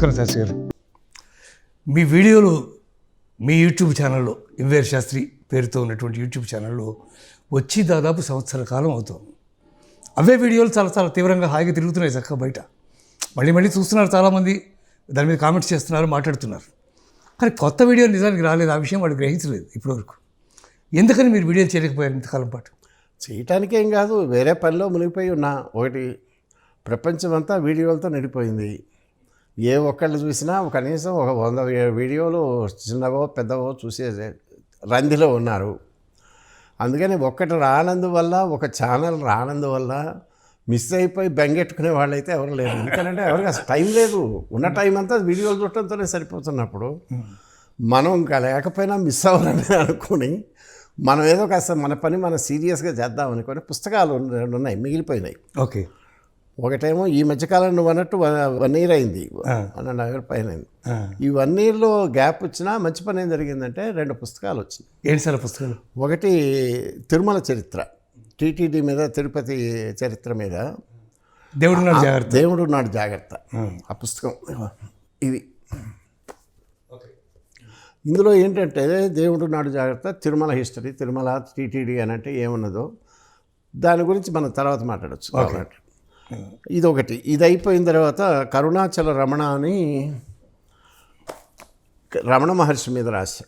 నమస్కారం శాస్త్రి గారు. మీ వీడియోలు మీ యూట్యూబ్ ఛానల్లో ఇంవేర్ శాస్త్రి పేరుతో ఉన్నటువంటి యూట్యూబ్ ఛానల్లో వచ్చి దాదాపు సంవత్సర కాలం అవుతుంది. అవే వీడియోలు చాలా చాలా తీవ్రంగా హాయిగా తిరుగుతున్నాయి చక్కగా బయట. మళ్ళీ మళ్ళీ చూస్తున్నారు చాలామంది దాని మీద కామెంట్స్ చేస్తున్నారు మాట్లాడుతున్నారు. కానీ కొత్త వీడియో నిజానికి రాలేదు ఆ విషయం వాడు గ్రహించలేదు ఇప్పటివరకు. ఎందుకని మీరు వీడియోలు చేయలేకపోయారు ఇంతకాలం పాటు? చేయటానికి ఏం కాదు వేరే పనిలో మునిగిపోయి ఉన్నా. ఒకటి ప్రపంచమంతా వీడియోలతో నిండిపోయింది. ఏ ఒక్కళ్ళు చూసినా కనీసం ఒక వంద వీడియోలు చిన్నవో పెద్దవో చూసే రందిలో ఉన్నారు. అందుకని ఒక్కటి రానందువల్ల ఒక ఛానల్ రానందువల్ల మిస్ అయిపోయి బెంగెట్టుకునే వాళ్ళైతే ఎవరు లేరు. ఎందుకంటే ఎవరికి అసలు టైం లేదు. ఉన్న టైం అంతా వీడియోలు చూడటంతోనే సరిపోతున్నప్పుడు మనం ఇంకా లేకపోయినా మిస్ అవ్వాలని అనుకుని మనం ఏదో కాస్త మన పని మనం సీరియస్గా చేద్దాం అనుకుని పుస్తకాలు రెండు ఉన్నాయి మిగిలిపోయినాయి. ఓకే. ఒకటేమో ఈ మధ్యకాలం నువ్వు అన్నట్టు వన్- ఇయర్ అయింది. వన్ అండ్ హాఫ్ ఇయర్ పైన అయింది. ఈ వన్ ఇయర్లో గ్యాప్ వచ్చినా మంచి పని ఏం జరిగిందంటే రెండు పుస్తకాలు వచ్చినాయి. ఏంటి సార్ పుస్తకాలు? ఒకటి తిరుమల చరిత్ర. టీటీడీ మీద తిరుపతి చరిత్ర మీద. దేవుడు నాడు జాగ్రత్త. దేవుడు నాడు జాగ్రత్త. ఆ. పుస్తకం ఇది ఇందులో ఏంటంటే దేవుడు నాడు జాగ్రత్త తిరుమల హిస్టరీ తిరుమల టీటీడీ అని అంటే ఏమున్నదో దాని గురించి మనం తర్వాత మాట్లాడచ్చు ఇదొకటి. ఇది ఇది అయిపోయిన తర్వాత కరుణాచల రమణ అని రమణ మహర్షి మీద రాశా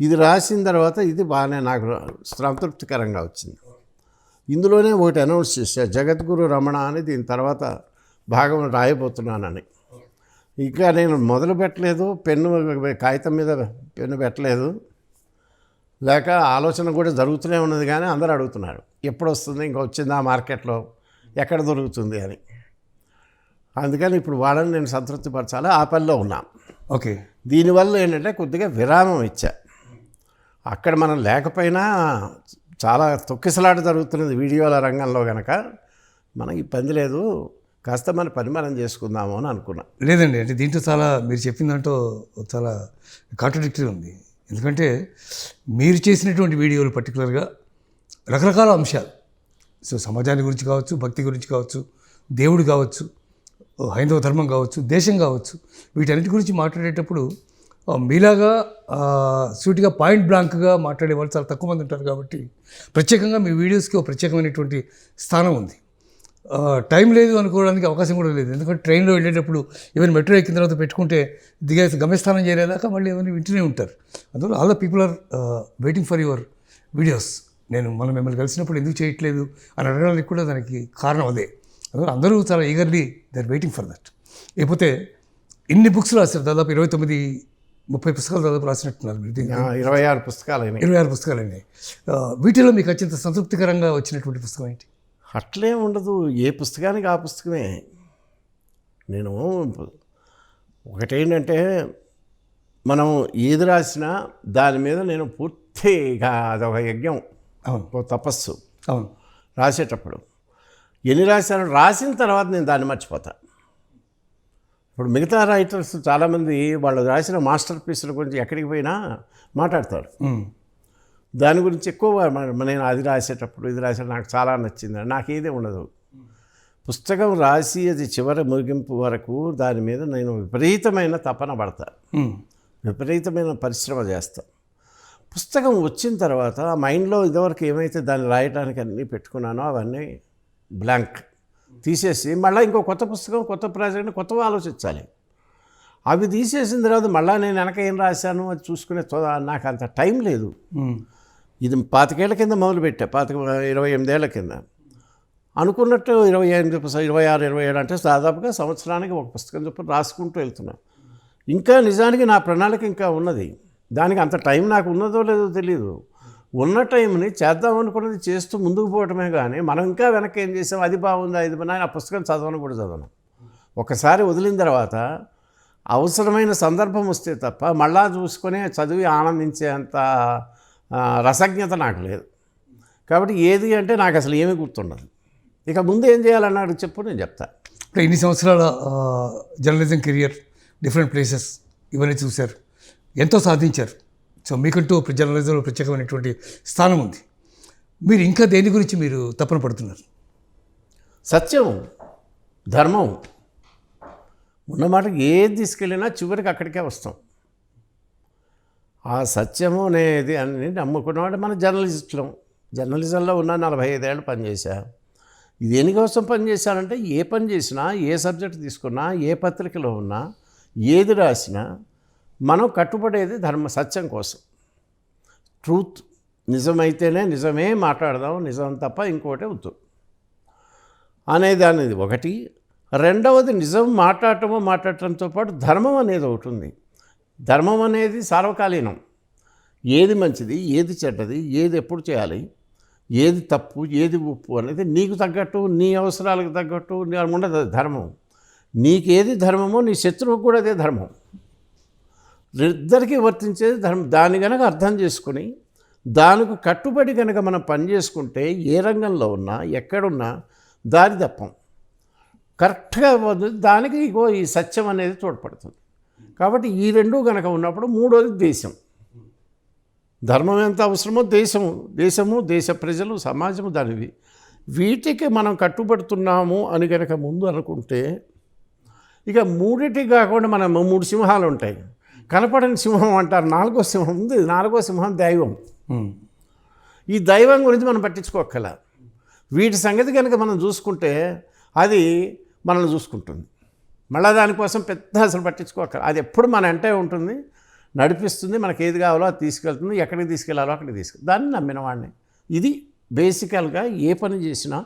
ఇది రాసిన తర్వాత ఇది బాగానే నాకు సంతృప్తికరంగా వచ్చింది. ఇందులోనే ఒకటి అనౌన్స్ చేశా జగద్గురు రమణ అని దీని తర్వాత భాగం రాయబోతున్నానని. ఇంకా నేను మొదలు పెట్టలేదు పెన్ను కాగితం మీద పెన్ను పెట్టలేదు. లేక ఆలోచన కూడా జరుగుతూనే ఉన్నది కానీ అందరూ అడుగుతున్నారు ఎప్పుడు వస్తుంది ఇంకా వచ్చిందా మార్కెట్లో? ఎక్కడ దొరుకుతుంది అని. అందుకని ఇప్పుడు వాళ్ళని నేను సంతృప్తిపరచాలి ఆ పనిలో ఉన్నా. ఓకే. దీనివల్ల ఏంటంటే కొద్దిగా విరామం ఇచ్చా. అక్కడ మనం లేకపోయినా చాలా తొక్కిసలాట జరుగుతున్నది వీడియోల రంగంలో కనుక మనకి పని లేదు కాస్త మన పని మనం చేసుకుందాము అని అనుకున్నా. లేదండి అంటే దీంట్లో చాలా మీరు చెప్పిన దాంట్లో చాలా కాంట్రడిక్టరీ ఉంది. ఎందుకంటే మీరు చేసినటువంటి వీడియోలు పర్టికులర్గా రకరకాల అంశాలు. సో సమాజాన్ని గురించి కావచ్చు భక్తి గురించి కావచ్చు దేవుడు కావచ్చు హైందవ ధర్మం కావచ్చు దేశం కావచ్చు వీటన్నిటి గురించి మాట్లాడేటప్పుడు మీలాగా సూటిగా పాయింట్ బ్లాంక్గా మాట్లాడే వాళ్ళు చాలా తక్కువ మంది ఉంటారు కాబట్టి ప్రత్యేకంగా మీ వీడియోస్కి ఒక ప్రత్యేకమైనటువంటి స్థానం ఉంది. టైం లేదు అనుకోవడానికి అవకాశం కూడా లేదు. ఎందుకంటే ట్రైన్లో వెళ్ళేటప్పుడు ఈవెన్ మెట్రో ఎక్కిన తర్వాత పెట్టుకుంటే దిగే గమ్యస్థానం చేరేదాకా మళ్ళీ ఏమైనా వింటూనే ఉంటారు. అందువల్ల all the people are waiting for your videos. నేను మనం మిమ్మల్ని కలిసినప్పుడు ఎందుకు చేయట్లేదు అని అడగడానికి కూడా దానికి కారణం అదే. అందువల్ల అందరూ చాలా eagerly they are waiting for that లేకపోతే ఇన్ని బుక్స్ రాశారు? దాదాపు ఇరవై తొమ్మిది ముప్పై పుస్తకాలు దాదాపు రాసినట్టున్నారు మీరు ఇరవై ఆరు పుస్తకాలు అయినాయి. ఇరవై ఆరు పుస్తకాలు అండి వీటిలో మీకు అత్యంత సంతృప్తికరంగా వచ్చినటువంటి పుస్తకం ఏంటి? అట్లే ఉండదు. ఏ పుస్తకానికి ఆ పుస్తకమే? నేను ఒకటేంటంటే మనం ఏది రాసినా దాని మీద నేను పూర్తిగా అదొక యజ్ఞం. అవును. తపస్సు. అవును. రాసేటప్పుడు. ఎన్ని రాశాను రాసిన తర్వాత నేను దాన్ని మర్చిపోతా. ఇప్పుడు మిగతా రైటర్స్ చాలామంది వాళ్ళు రాసిన మాస్టర్ పీసుల గురించి ఎక్కడికి పోయినా మాట్లాడతారు. దాని గురించి ఎక్కువ నేను అది రాసేటప్పుడు ఇది రాసే నాకు చాలా నచ్చింది. నాకు ఏదే ఉండదు. పుస్తకం రాసి అది చివరి ముగింపు వరకు దాని మీద నేను విపరీతమైన తపన పడతా. విపరీతమైన పరిశ్రమ చేస్తా. పుస్తకం వచ్చిన తర్వాత ఆ మైండ్లో ఇదివరకు ఏమైతే దాన్ని రాయడానికి అన్నీ పెట్టుకున్నానో అవన్నీ బ్లాంక్ తీసేసి మళ్ళీ ఇంకో కొత్త పుస్తకం కొత్త ప్రాజెక్ట్ కొత్తగా ఆలోచించాలి. అవి తీసేసిన తర్వాత మళ్ళీ నేను వెనక ఏం రాశాను అది చూసుకునే తో- నాకు అంత టైం లేదు. ఇది పాతికేళ్ళ కింద మొదలుపెట్టా పాతిక ఇరవై ఎనిమిదేళ్ళ కింద. అనుకున్నట్టు ఇరవై ఎనిమిది ఇరవై ఆరు ఇరవై ఏడు అంటే దాదాపుగా సంవత్సరానికి ఒక పుస్తకం చొప్పున రాసుకుంటూ వెళ్తున్నాను ఇంకా నిజానికి నా ప్రణాళిక ఇంకా ఉన్నది. దానికి అంత టైం నాకు ఉన్నదో లేదో తెలియదు ఉన్న టైంని చేద్దాం అనుకున్నది చేస్తూ ముందుకు పోవటమే కానీ మనం ఇంకా వెనక్కి ఏం చేసాం? అది బాగుందా? ఇది బాగుందా? ఆ పుస్తకం చదవను కూడా చదవను. ఒకసారి వదిలిన తర్వాత అవసరమైన సందర్భం వస్తే తప్ప మళ్ళా చూసుకొని చదివి ఆనందించేంత రసజ్ఞత నాకు లేదు. కాబట్టి ఏది అంటే నాకు అసలు ఏమీ గుర్తుండదు. ఇక ముందు ఏం చేయాలన్నాడు చెప్పు నేను చెప్తా. అంటే ఇన్ని సంవత్సరాల జర్నలిజం కెరియర్ డిఫరెంట్ ప్లేసెస్ ఇవన్నీ చూశారు. ఎంతో సాధించారు. సో మీకంటూ జర్నలిజంలో ప్రత్యేకమైనటువంటి స్థానం ఉంది. మీరు ఇంకా దేని గురించి మీరు తపన పడుతున్నారు? సత్యం ధర్మం. ఉన్నమాట ఏది తీసుకెళ్ళినా చివరికి అక్కడికే వస్తాం. ఆ సత్యము అనేది అని నమ్ముకున్నవాడు మన జర్నలిస్టులం. జర్నలిజంలో ఉన్న నలభై ఐదేళ్ళు పనిచేశా దేనికోసం పనిచేశానంటే ఏ పని చేసినా ఏ సబ్జెక్ట్ తీసుకున్నా ఏ పత్రికలో ఉన్నా ఏది రాసినా మనం కట్టుబడేది ధర్మ సత్యం కోసం. ట్రూత్ నిజమైతేనే నిజమే మాట్లాడదాం నిజం తప్ప ఇంకోటి వద్దు. అనేది అనేది ఒకటి. రెండవది నిజం మాట్లాడటము మాట్లాడటంతో పాటు ధర్మం అనేది ఒకటి ఉంది. ధర్మం అనేది సార్వకాలీనం. ఏది మంచిది ఏది చెడ్డది ఏది ఎప్పుడు చేయాలి ఏది తప్పు ఏది ఉప్పు అనేది నీకు తగ్గట్టు నీ అవసరాలకు తగ్గట్టు ఉండదు అది ధర్మం. నీకేది ధర్మమో నీ శత్రువుకు కూడా అదే ధర్మం. ఇద్దరికీ వర్తించేది ధర్మం. దాన్ని కనుక అర్థం చేసుకుని దానికి కట్టుబడి కనుక మనం పని చేసుకుంటే ఏ రంగంలో ఉన్నా ఎక్కడున్నా దారి తప్పం. కరెక్ట్గా దానికి ఇగో ఈ సత్యం అనేది తోడ్పడుతుంది. కాబట్టి ఈ రెండు కనుక ఉన్నప్పుడు మూడోది దేశం. ధర్మం ఎంత అవసరమో దేశము దేశము దేశ ప్రజలు సమాజము దానివి. వీటికి మనం కట్టుబడుతున్నాము అని కనుక ముందు అనుకుంటే ఇక మూడిటికి కాకుండా మనం మూడు సింహాలు ఉంటాయి. కనపడని సింహం అంటారు. నాలుగో సింహం ఉంది. నాలుగో సింహం దైవం. ఈ దైవం గురించి మనం పట్టించుకోక్కల. వీటి సంగతి కనుక మనం చూసుకుంటే అది మనల్ని చూసుకుంటుంది. మళ్ళీ దానికోసం పెద్ద అసలు పట్టించుకోక్కల. అది ఎప్పుడు మన అంటే ఉంటుంది. నడిపిస్తుంది. మనకి ఏది కావాలో అది తీసుకెళ్తుంది. ఎక్కడికి తీసుకెళ్ళాలో అక్కడికి తీసుకెళ్ళి దాన్ని నమ్మిన వాడిని. ఇది బేసికల్గా ఏ పని చేసినా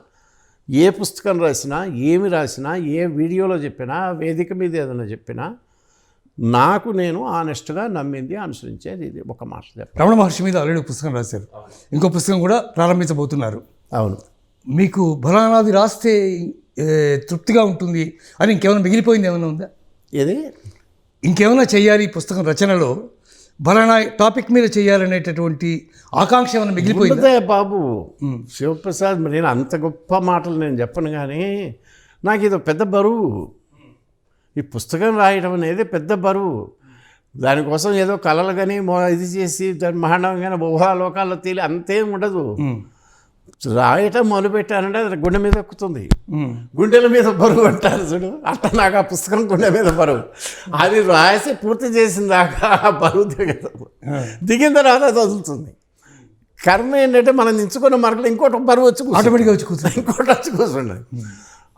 ఏ పుస్తకం రాసినా ఏమి రాసినా ఏ వీడియోలో చెప్పినా వేదిక మీద ఏదైనా చెప్పినా నాకు నేను ఆనెస్ట్గా నమ్మింది అనుసరించేది ఇది. ఒక మాట రమణ మహర్షి మీద ఆల్రెడీ పుస్తకం రాశారు. ఇంకో పుస్తకం కూడా ప్రారంభించబోతున్నారు. అవును. మీకు బలానాది రాస్తే తృప్తిగా ఉంటుంది అని ఇంకేమైనా మిగిలిపోయింది ఏమైనా ఉందా? ఇది ఇంకేమైనా చేయాలి పుస్తకం రచనలో? బలానా టాపిక్ మీద చేయాలనేటటువంటి ఆకాంక్ష ఏమైనా మిగిలిపోయిందా? బాబు. శివప్రసాద్ మరి నేను అంత గొప్ప మాటలు నేను చెప్పను కానీ నాకు ఇది పెద్ద బరువు. ఈ పుస్తకం రాయడం అనేది పెద్ద బరువు. దానికోసం ఏదో కళలు కానీ మో- ఇది చేసి దాని మహాండం కానీ ఊహాలోకాల్లో తేలి అంతేం ఉండదు. రాయటం మొదలుపెట్టానంటే అది గుండె మీద ఎక్కుతుంది. గుండెల మీద బరువు అంటారు చూడు. అట్లా నాకు ఆ పుస్తకం గుండె మీద బరువు. అది రాసి పూర్తి చేసిన దాకా ఆ బరువు దిగదు. దిగిన తర్వాత అది వదులుతుంది. కర్మ ఏంటంటే మనం ఎంచుకున్న మార్కులు ఇంకోటి బరువు వచ్చి. ఆటోమేటిక్గా వచ్చి కూర్చుంది ఇంకోటి వచ్చి కూర్చుండదు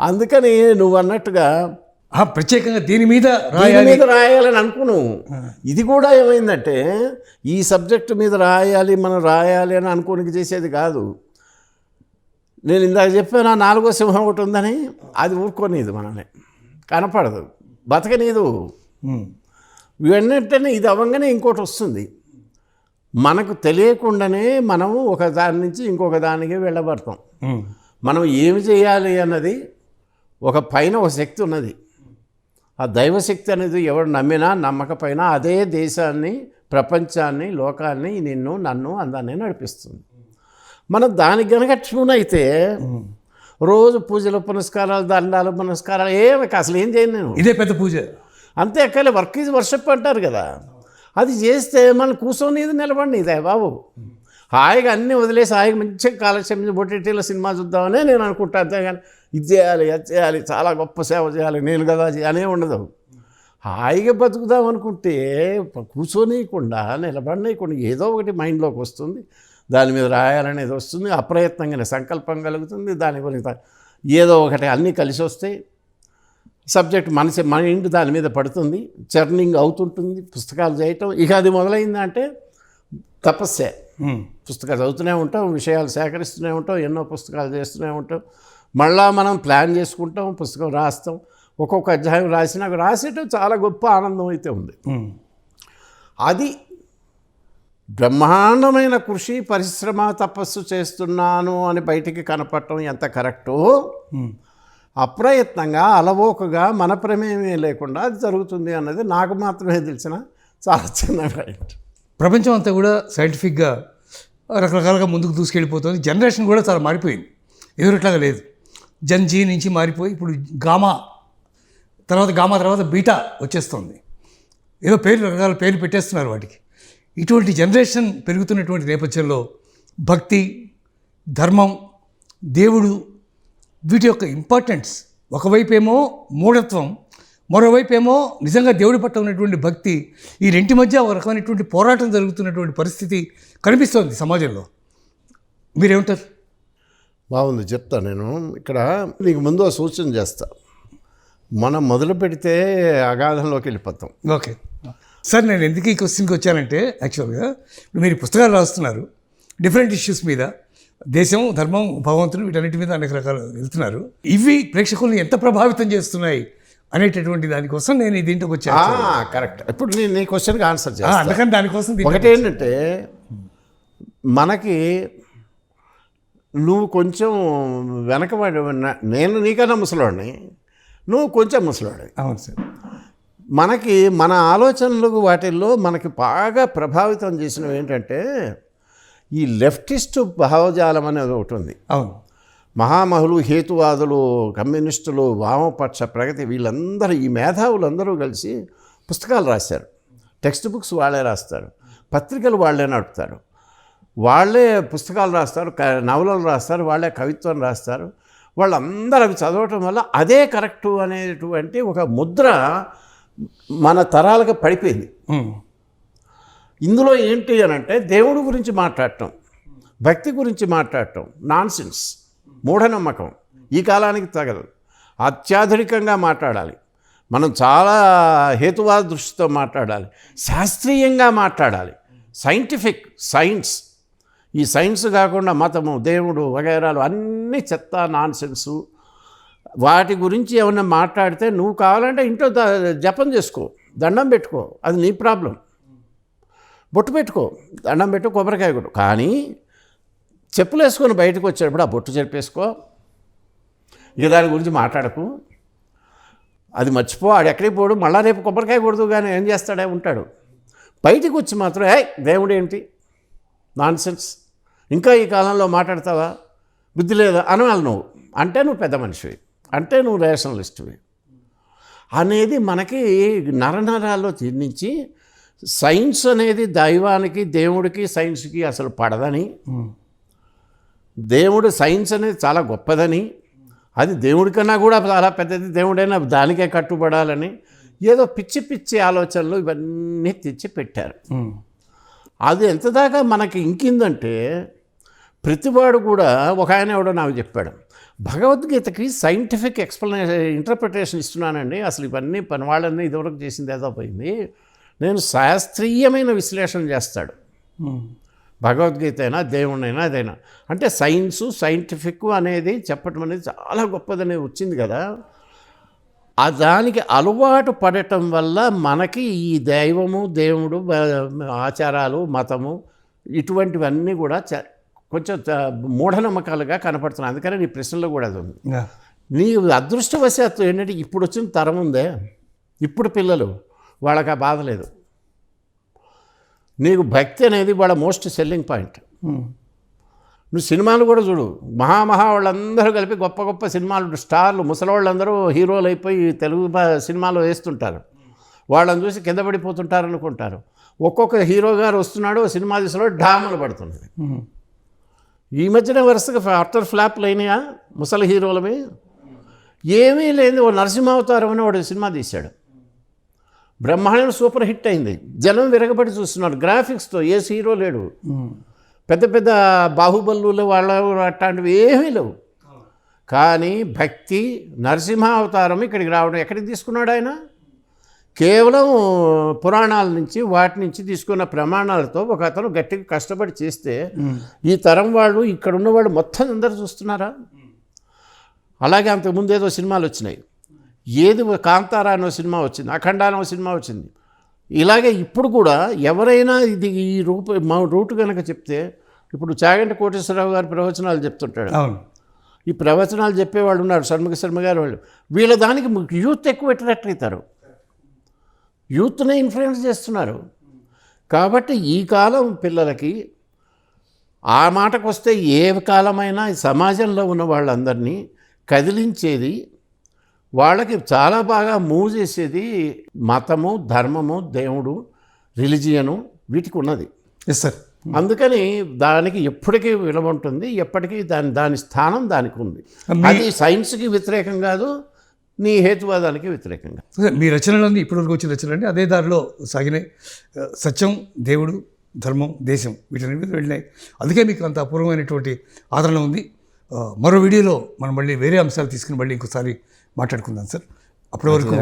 అందుకని నువ్వు అన్నట్టుగా ప్రత్యేకంగా దీని మీద దీని రాయాలి. మీద రాయాలని అనుకున్నావు. ఇది కూడా ఏమైందంటే ఈ సబ్జెక్టు మీద రాయాలి మనం రాయాలి అని అనుకోనికి చేసేది కాదు. నేను ఇందాక చెప్పాను నాలుగో సింహం ఒకటి ఉందని? అది ఊరుకోనిది మనల్ని. కనపడదు. బతకనీదు. వెంటనే ఇది అవ్వగానే ఇంకోటి వస్తుంది. మనకు తెలియకుండానే మనము ఒక దాని నుంచి ఇంకొక దానికి వెళ్ళబడతాం. మనం ఏమి చేయాలి అన్నది ఒక పైన ఒక శక్తి ఉన్నది. ఆ దైవశక్తి అనేది ఎవరు నమ్మినా నమ్మకపోయినా అదే దేశాన్ని ప్రపంచాన్ని లోకాన్ని నిన్ను నన్ను అందరినీ నడిపిస్తుంది. మనం దానికి గనక ట్యూన్ అయితే రోజు పూజలు పునస్కారాలు దండాలు పునస్కారాలు ఏమి అసలు ఏం చేయను నేను. ఇదే పెద్ద పూజ. అంతే అక్కలే వర్క్ ఈజ్ వర్షప్ అంటారు కదా. అది చేస్తే మనం కూర్చొని ఇది నిలబడి ఇదే బాబు హాయిగా అన్నీ వదిలేసి హాయిగా మంచిగా కాలక్షేపం బొట్టెటీలో సినిమా చూద్దామనే నేను అనుకుంటాను అంతే కానీ ఇది చేయాలి అది చేయాలి చాలా గొప్ప సేవ చేయాలి నేను కదా అనే ఉండదు. హాయిగా బతుకుదాం అనుకుంటే కూర్చోనీయకుండా నిలబడనీయకుండా ఏదో ఒకటి మైండ్లోకి వస్తుంది దాని మీద రాయాలనేది వస్తుంది అప్రయత్నంగానే సంకల్పం కలుగుతుంది దాని గురించి ఏదో ఒకటి అన్నీ కలిసి వస్తాయి సబ్జెక్ట్ మనసి మైండ్ దాని మీద పడుతుంది చర్నింగ్ అవుతుంటుంది పుస్తకాలు చేయటం ఇక అది మొదలైందంటే తపస్సే. పుస్తకాలు చదువుతూనే ఉంటాం విషయాలు సేకరిస్తూనే ఉంటాం ఎన్నో పుస్తకాలు చేస్తూనే ఉంటాం. మళ్ళా మనం ప్లాన్ చేసుకుంటాం పుస్తకం రాస్తాం. ఒక్కొక్క అధ్యాయం రాసినా రాసేటం చాలా గొప్ప ఆనందం అయితే ఉంది. అది బ్రహ్మాండమైన కృషి పరిశ్రమ తపస్సు చేస్తున్నాను అని బయటికి కనపడటం ఎంత కరెక్టో. అప్రయత్నంగా అలవోకగా మన ప్రమేయమే లేకుండా అది జరుగుతుంది అన్నది నాకు మాత్రమే తెలిసిన చాలా చిన్న పాయింట్ ప్రపంచం అంతా కూడా సైంటిఫిక్గా రకరకాలుగా ముందుకు దూసుకెళ్ళిపోతుంది. జనరేషన్ కూడా చాలా మారిపోయింది. ఎదురుట్లాగా లేదు. జన్జీ నుంచి మారిపోయి ఇప్పుడు గామా తర్వాత గామా తర్వాత బీటా వచ్చేస్తుంది. ఏదో పేర్లు రకరకాల పేర్లు పెట్టేస్తున్నారు వాటికి. ఇటువంటి జనరేషన్ పెరుగుతున్నటువంటి నేపథ్యంలో భక్తి ధర్మం దేవుడు వీటి యొక్క ఇంపార్టెన్స్ ఒకవైపేమో ఏమో మూఢత్వం మరోవైపు ఏమో నిజంగా దేవుడి పట్ల ఉన్నటువంటి భక్తి ఈ రెంటి మధ్య ఒక రకమైనటువంటి పోరాటం జరుగుతున్నటువంటి పరిస్థితి కనిపిస్తోంది సమాజంలో. మీరేమంటారు? బాగుంది చెప్తా నేను. ఇక్కడ నీకు ముందు సూచన చేస్తా. మనం మొదలు పెడితే అగాధంలోకి వెళ్ళిపోతాం. ఓకే. సార్ నేను ఎందుకు ఈ క్వశ్చన్కి వచ్చానంటే యాక్చువల్గా మీరు పుస్తకాలు రాస్తున్నారు డిఫరెంట్ ఇష్యూస్ మీద దేశం ధర్మం భగవంతుడు వీటన్నిటి మీద అనేక రకాలు వెళ్తున్నారు. ఇవి ప్రేక్షకుల్ని ఎంత ప్రభావితం చేస్తున్నాయి? అనేటటువంటి దానికోసం నేను దీంట్లోకి వచ్చాను. కరెక్ట్. ఇప్పుడు నేను నీ క్వశ్చన్కి ఆన్సర్ ఆ, చేస్తా. అందుకని దానికోసం ఒకటి ఏంటంటే మనకి నువ్వు కొంచెం వెనకబడి నేను నీకన్నా ముసలాడిని నువ్వు కొంచెం ముసలాడి అవును సార్. మనకి మన ఆలోచనలు వాటిల్లో మనకి బాగా ప్రభావితం చేసినవి ఏంటంటే ఈ లెఫ్టిస్ట్ భావజాలం అనేది ఒకటి ఉంది. అవును. మహామహులు హేతువాదులు కమ్యూనిస్టులు వామపక్ష ప్రగతి వీళ్ళందరూ ఈ మేధావులందరూ కలిసి పుస్తకాలు రాశారు. టెక్స్ట్ బుక్స్ వాళ్ళే రాస్తారు. పత్రికలు వాళ్ళే నడుపుతారు. వాళ్ళే పుస్తకాలు రాస్తారు నవలలు రాస్తారు వాళ్ళే కవిత్వం రాస్తారు. వాళ్ళందరూ అవి చదవటం వల్ల అదే కరెక్టు అనేటువంటి ఒక ముద్ర మన తరాలకు పడిపోయింది. ఇందులో ఏంటి అని అంటే దేవుడి గురించి మాట్లాడటం భక్తి గురించి మాట్లాడటం నాన్సెన్స్. మూఢనమ్మకం. ఈ కాలానికి తగదు. అత్యాధునికంగా మాట్లాడాలి. మనం చాలా హేతువాద దృష్టితో మాట్లాడాలి. శాస్త్రీయంగా మాట్లాడాలి. Scientific science. ఈ సైన్స్ కాకుండా మతము దేవుడు వగైరాలు అన్ని చెత్త నాన్సెన్సు. వాటి గురించి ఏమన్నా మాట్లాడితే నువ్వు కావాలంటే ఇంట్లో జపం చేసుకో. దండం పెట్టుకో. అది నీ ప్రాబ్లం. బొట్టు పెట్టుకో. దండం పెట్టు కొబ్బరికాయ కొట్టు. కానీ చెప్పులు వేసుకొని బయటకు వచ్చేటప్పుడు ఆ బొట్టు చెప్పేసుకో ఇక దాని గురించి మాట్లాడకు. అది మర్చిపో ఆడు ఎక్కడికి పోడు మళ్ళా రేపు కొబ్బరికాయ కొడుతూ కానీ ఏం చేస్తాడే ఉంటాడు. బయటికి వచ్చి మాత్రం ఏ దేవుడు ఏంటి? నాన్సెన్స్. ఇంకా ఈ కాలంలో మాట్లాడతావా? బుద్ధి లేదా? అనవాలి నువ్వు. అంటే నువ్వు పెద్ద మనిషివి. అంటే నువ్వు రేషనలిస్ట్వి. అనేది మనకి నరనరాల్లో తీర్ణించి సైన్స్ అనేది దైవానికి దేవుడికి సైన్స్కి అసలు పడదని దేవుడు సైన్స్ అనేది చాలా గొప్పదని అది దేవుడి కన్నా కూడా చాలా పెద్దది. దేవుడైనా దానికే కట్టుబడాలని ఏదో పిచ్చి పిచ్చి ఆలోచనలు ఇవన్నీ తెచ్చి పెట్టారు. అది ఎంత దాకా మనకి ఇంకిందంటే ప్రతివాడు కూడా ఒక ఆయన ఎవడో నాకు చెప్పాడు భగవద్గీతకి సైంటిఫిక్ ఎక్స్ప్లెనేషన్ ఇంటర్ప్రిటేషన్ ఇస్తున్నానండి. అసలు ఇవన్నీ పని వాళ్ళన్నీ ఇదివరకు చేసింది ఏదో పోయింది. నేను శాస్త్రీయమైన విశ్లేషణ చేస్తాడు. భగవద్గీత అయినా దేవుణ్ణైనా అదైనా అంటే సైన్సు సైంటిఫిక్ అనేది చెప్పటం అనేది చాలా గొప్పదని వచ్చింది కదా. ఆ దానికి అలవాటు పడటం వల్ల మనకి ఈ దైవము దేవుడు ఆచారాలు మతము ఇటువంటివన్నీ కూడా చ- కొంచెం మూఢనమ్మకాలుగా కనపడుతున్నాయి. అందుకని నీ ప్రశ్నలో కూడా అది ఉంది. నీ అదృష్టవశాత్తు ఏంటంటే ఇప్పుడు వచ్చిన తరం ఉందే. ఇప్పుడు పిల్లలు. వాళ్ళకి ఆ బాధ లేదు. నీకు భక్తి అనేది వాళ్ళ మోస్ట్ సెల్లింగ్ పాయింట్. ఉమ్. నువ్వు సినిమాలు కూడా చూడు. మహామహా వాళ్ళందరూ కలిపి గొప్ప గొప్ప సినిమాలు స్టార్లు ముసలోళ్ళందరూ హీరోలు అయిపోయి తెలుగు సినిమాలో వేస్తుంటారు. వాళ్ళని చూసి కింద పడిపోతుంటారు అనుకుంటారు. ఒక్కొక్క హీరో గారు వస్తున్నాడు సినిమా తీసినాడు డామలు పడుతుంది ఉమ్. ఈ మధ్యన వరుసగా ఆఫ్టర్ ఫ్లాప్లు అయినాయా ముసలి హీరోలవి? ఏమీ లేదు ఓ నరసింహావతారం అని వాడు సినిమా తీశాడు. బ్రహ్మాండం సూపర్ హిట్ అయింది. జనం విరగబడి చూస్తున్నారు. గ్రాఫిక్స్తో ఏ హీరో లేడు. పెద్ద పెద్ద బాహుబలులు వాళ్ళ అట్లాంటివి ఏమీ లేవు. కానీ భక్తి నరసింహావతారం ఇక్కడికి రావడం ఎక్కడికి తీసుకున్నాడు ఆయన? కేవలం పురాణాల నుంచి వాటి నుంచి తీసుకున్న ప్రమాణాలతో ఒక అతను గట్టిగా కష్టపడి చేస్తే ఈ తరం వాళ్ళు ఇక్కడ ఉన్న వాళ్ళు మొత్తం అందరూ చూస్తున్నారా? అలాగే అంతకుముందు ఏదో సినిమాలు వచ్చినాయి. ఏది కాంతారా అనే సినిమా వచ్చింది అఖండ అనే సినిమా వచ్చింది. ఇలాగే ఇప్పుడు కూడా ఎవరైనా ఇది ఈ రూప మా రూట్ కనుక చెప్తే ఇప్పుడు చాగంటి కోటేశ్వరరావు గారి ప్రవచనాలు చెప్తుంటాడు. అవును. ఈ ప్రవచనాలు చెప్పేవాళ్ళు ఉన్నారు షణ్ముఖ శర్మ గారు వాళ్ళు. వీళ్ళ దానికి యూత్ ఎక్కువ అట్రాక్ట్ అవుతారు యూత్నే ఇన్ఫ్లుయెన్స్ చేస్తున్నారు. కాబట్టి ఈ కాలం పిల్లలకి ఆ మాటకు వస్తే ఏ కాలమైనా సమాజంలో ఉన్న వాళ్ళందరినీ కదిలించేది వాళ్ళకి చాలా బాగా మూవ్ చేసేది మతము ధర్మము దేవుడు రిలిజియను వీటికి ఉన్నది. ఎస్ సార్ అందుకని దానికి ఎప్పటికీ విలువ ఉంటుంది ఎప్పటికీ దాని దాని స్థానం దానికి ఉంది. అది సైన్స్కి వ్యతిరేకం కాదు నీ హేతువాదానికి వ్యతిరేకంగా మీ రచనలన్నీ ఇప్పటివరకు వచ్చిన రచనలన్నీ అదే దారిలో సాగినాయి. Uh, సత్యం దేవుడు ధర్మం దేశం వీటన్ని మీద వెళ్ళినాయి. అందుకే మీకు అంత అపూర్వమైనటువంటి ఆదరణ ఉంది. Uh, మరో వీడియోలో మనం మళ్ళీ వేరే అంశాలు తీసుకుని మళ్ళీ ఇంకోసారి మాట్లాడుకుందాం సార్. అప్పటి వరకు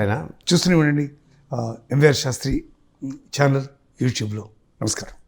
చూస్తూనే ఉండండి. ఎంవిఆర్ శాస్త్రి ఛానల్ యూట్యూబ్లో. నమస్కారం.